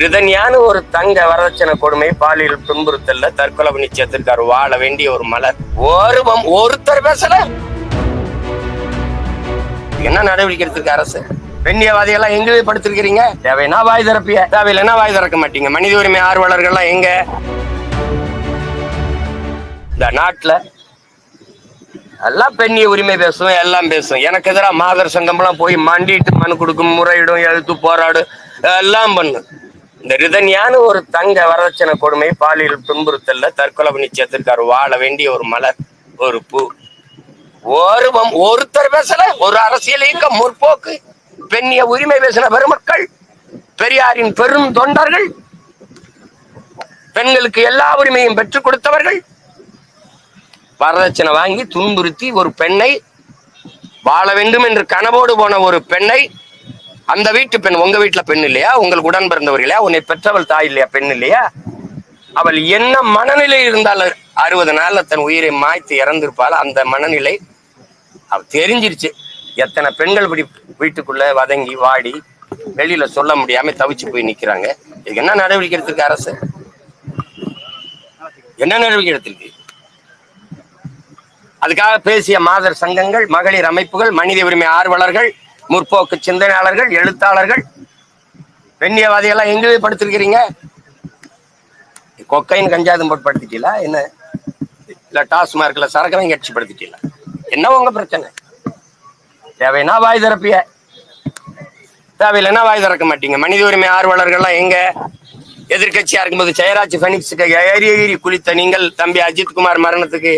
ரிதன்யான்னு ஒரு தங்க வரதட்சணை கொடுமை பாலியல் துன்புறுத்தல்ல தற்கொலை பண்ணி வாழ வேண்டிய ஒரு மலர். ஒருவம் ஒருத்தர் பேசல. என்ன நடவடிக்கை எடுத்திருக்கு அரசு? பெண்ணியவாதி எல்லாம் எங்க படுத்திருக்கிறீங்க? தேவைன்னா வாய் திறப்பிய. தேவையில்லைன்னா வாய் திறக்க மாட்டீங்க. மனித உரிமை ஆர்வலர்கள்லாம் எங்க? இந்த நாட்டுல எல்லாம் பெண்ணிய உரிமை பேசும் எல்லாம் பேசும் எனக்கு எதிராக மாதர் சங்கம்லாம் போய் மண்டிட்டு மனு கொடுக்கும் முறையிடும் எழுத்து போராடும் எல்லாம் பண்ணும். இந்த ரிதன்யான ஒரு தங்க வரதட்சணை கொடுமை பாலியல் துன்புறுத்தல்ல தற்கொலை பண்ணி சேர்த்திருக்காரு வாழ வேண்டிய ஒரு மலர் ஒரு பூ. ஒரு ஒருத்தர் பேசல ஒரு அரசியல் இயக்கம் முற்போக்கு பெண்ணிய உரிமை பேசின பெருமக்கள் பெரியாரின் பெரும் தொண்டர்கள் பெண்களுக்கு எல்லா உரிமையும் பெற்றுக் கொடுத்தவர்கள். வரதட்சணை வாங்கி துன்புறுத்தி ஒரு பெண்ணை வாழ வேண்டும் என்று கனவோடு போன ஒரு பெண்ணை அந்த வீட்டு பெண் உங்க வீட்டுல பெண் இல்லையா? உங்களுக்கு உடன் பிறந்தவர் இல்லையா? உன்னை பெற்றவள் தாய் இல்லையா? பெண் இல்லையா? அவள் என்ன மனநிலை இருந்தாலும் அறுபது நாள்ல தன் உயிரை மாய்த்து இறந்திருப்பாள். அந்த மனநிலை அவ தெரிஞ்சிருச்சு. எத்தனை பெண்கள் இப்படி வீட்டுக்குள்ள வதங்கி வாடி வெளியில சொல்ல முடியாம தவிச்சு போய் நிக்கிறாங்க. இதுக்கு என்ன நடவடிக்கை எடுத்திருக்கு அரசு? என்ன நடவடிக்கை எடுத்திருக்கு? அதுக்காக பேசிய மாதர் சங்கங்கள் மகளிர் அமைப்புகள் மனித உரிமை ஆர்வலர்கள் முற்போக்கு சிந்தனையாளர்கள் எழுத்தாளர்கள் பெண்ணியவாதியெல்லாம் எல்லாம் படுத்திருக்கிறீங்க? கொக்கைன் கஞ்சாதும் போட்டு படுத்திட்டீங்களா என்ன? இல்ல டாஸ்மார்க்ல சரக்கெல்லாம் கட்சி படுத்திட்டீங்களா என்ன உங்க பிரச்சனை? தேவைன்னா வாய் திறப்பிய. தேவையில்லைன்னா வாய் திறக்க மாட்டீங்க. மனித உரிமை ஆர்வலர்கள்லாம் எங்க? எதிர்க்கட்சியா இருக்கும்போது ஜெயராஜ் ஃபெனிக்ஸுக்கு ஏறி ஏறி குளித்த நீங்கள் தம்பி அஜித்குமார் மரணத்துக்கு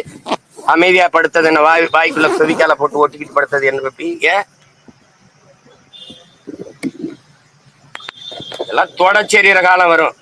அமைதியா படுத்தது என்ன? வாய் வாய்க்குள்ள செவிக்கால போட்டு ஒட்டிக்கிட்டு படுத்தது என்ன? பப்பி ஏன்? எல்லாம் தொடச்செறிகிற காலம் வரும்.